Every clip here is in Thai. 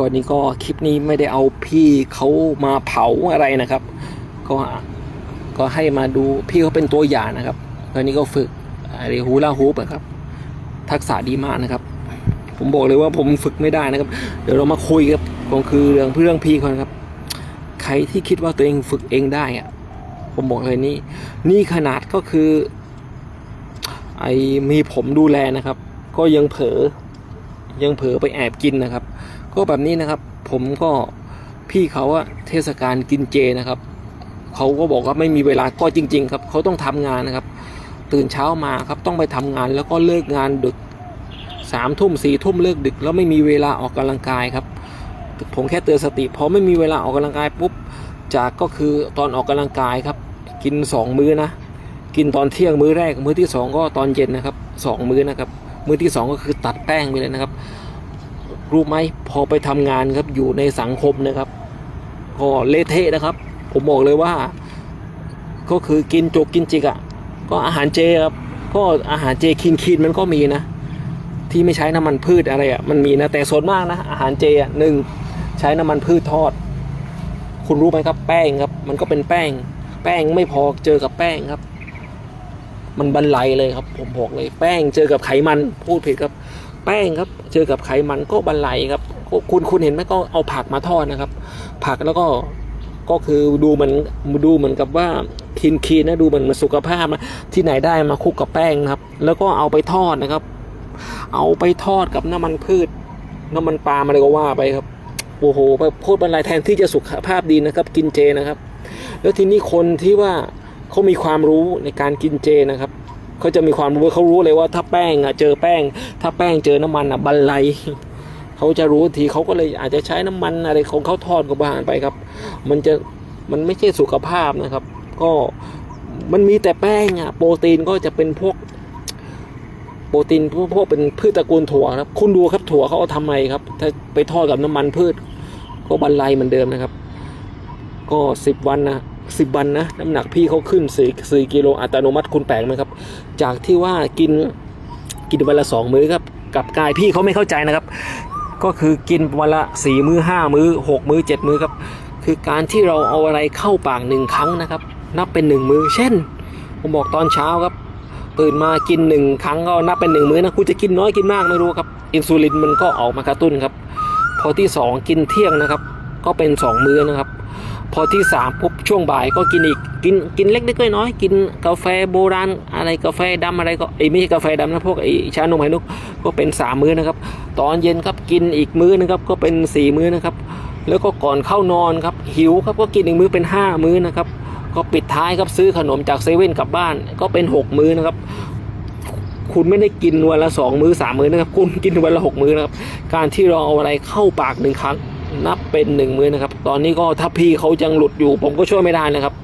ก่อนนี้ก็คลิปนี้ไม่ได้เอาพี่เขามาเผาอะไรนะครับ ก็ก็ให้มาดูพี่เขาเป็นตัวอย่างนะครับตอนนี้ก็ฝึกอะไรฮูลาฮูปอะครับ ทักษะดีมากนะครับ ผมบอกเลยว่าผมฝึกไม่ได้นะครับ เดี๋ยวเรามาคุยกับก็คือเรื่องเรื่องพี่เขานครับ ใครที่คิดว่าตัวเองฝึกเองได้อะผมบอกเลยนี่นี่ขนาดก็คือ ไอมีผมดูแลนะครับ ก็ยังเผลอยังเผลอไปแอบกินนะครับ ก็แบบนี้นะครับ ผมก็พี่เขาอะเทศกาลกินเจนะครับเขาก็บอกว่าไม่มีเวลาก็จริง ๆ ครับเขาต้องทำงานนะครับ ตื่นเช้ามาครับต้องไปทำงานแล้วก็เลิกงานดึกสามทุ่มสี่ทุ่มเลิกดึก แล้วไม่มีเวลาออกกำลังกายครับ ผมแค่เตือนสติพอไม่มีเวลาออกกำลังกายปุ๊บจากก็คือตอนออกกำลังกายครับ กินสองมื้อนะ กินตอนเที่ยงมื้อแรก มื้อที่สองก็ตอนเย็นนะครับสองมื้อนะครับ มื้อที่สองก็คือตัดแป้งไปเลยนะครับ รู้ไหมพอไปทำงานครับอยู่ในสังคมนะครับ ก็เละเทะนะครับ ผมบอกเลยว่า ก็คือกินจกกินจิกอะ่ะก็อาหารเจครับก็อาหารเจคินคินมันก็มีนะ ที่ไม่ใช้น้ำมันพืชอะไรอะ่ะมันมีนะแต่ส่วนมากนะ อาหารเจอะหนึ่งใช้น้ำมันพืชทอด คุณรู้ไหมครับ แป้งครับ มันก็เป็นแป้ง แป้งไม่พอเจอกับแป้งครับ มันบันไลเลยครับ ผมบอกเลย แป้งเจอกับไขมันพูดผิดครับ ป้งครับ เจอกับไขมันก็บันไลครับคุณคุณเห็นไหมก็เอาผักมาทอดนะครับ ผักแล้วก็ก็คือดูมันดูเหมือนกับว่าคีนคีนนะดูเหมือนมันสุขภาพนะที่ไหนได้มาคลุกกับแป้งนะครับ แล้วก็เอาไปทอดนะครับ เอาไปทอดกับน้ำมันพืช น้ำมันปาล์มอะไรก็ว่าไปครับโอ้โหไปโคตรบรรลัยแทนที่จะสุขภาพดีนะครับ กินเจนะครับ แล้วทีนี้คนที่ว่าเขามีความรู้ในการกินเจนะครับ เขาจะมีความรู้เขารู้เลยว่าถ้าแป้งอะเจอแป้ง ถ้าแป้งเจอน้ำมันอะบันไลเขาจะรู้ทีเขาก็เลยอาจจะใช้น้ำมันอะไรของเขาทอดกับบานไปครับ มันจะมันไม่ใช่สุขภาพนะครับ ก็มันมีแต่แป้งอะโปรตีนก็จะเป็นพวกโปรตีนพวกพวกเป็นพืชตระกูลถั่วครับ คุณดูครับถั่วเขาเอาทำไมครับ ถ้าไปทอดกับน้ำมันพืช ก็บรรลัยเหมือนเดิมนะครับ ก็สิบวันนะ สิบวันนะ น้ำหนักพี่เขาขึ้นสี่สี่กิโลอัตโนมัติคุณแปลกไหมครับ จากที่ว่ากินกินวันละสองมื้อครับกับกายพี่เขาไม่เข้าใจนะครับ ก็คือกินวันละสี่มื้อห้ามื้อหกมื้อเจ็ดมื้อครับ คือการที่เราเอาอะไรเข้าปากหนึ่งครั้งนะครับ นับเป็นหนึ่งมื้อ เช่น ผมบอกตอนเช้าครับตื่นมากินหนึ่งครั้งก็นับเป็นหนึ่งมื้อนะคุณจะกินน้อยกินมากไม่รู้ครับ อินซูลินมันก็ออกมากระตุ้นครับ พอที่สองกินเที่ยงนะครับ ก็เป็นสองมื้อนะครับ พอที่สามปุ๊บช่วงบ่ายก็กินอีกกินกินเล็กๆน้อยๆกินกาแฟโบราณอะไรกาแฟดำอะไรก็ไอยไม่ใช่กาแฟดำนะพวกไอชานมไข่มุกก็เป็นสามมื้อนะครับ ตอนเย็นครับกินอีกมื้อนะครับก็เป็นสี่มื้อนะครับ แล้วก็ก่อนเข้านอนครับหิวครับก็กินอีกมื้อเป็นห้ามื้อนะครับ ก็ปิดท้ายครับซื้อขนมจากเซเว่นกลับบ้านก็เป็นหกมื้อนะครับคุณไม่ได้กินวันละสองมื้อสามมื้อนะครับ คุณกินวันละหกมื้อนะครับ การที่เราเอาอะไรเข้าปากหนึ่งครั้ง นับเป็นหนึ่งมือนะครับ ตอนนี้ก็ถ้าพี่เขายังหลุดอยู่ ผมก็ช่วยไม่ได้นะครับ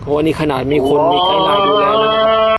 เพราะว่านี่ขนาดมีคนมีไกด์ไลน์ดูแลนะครับ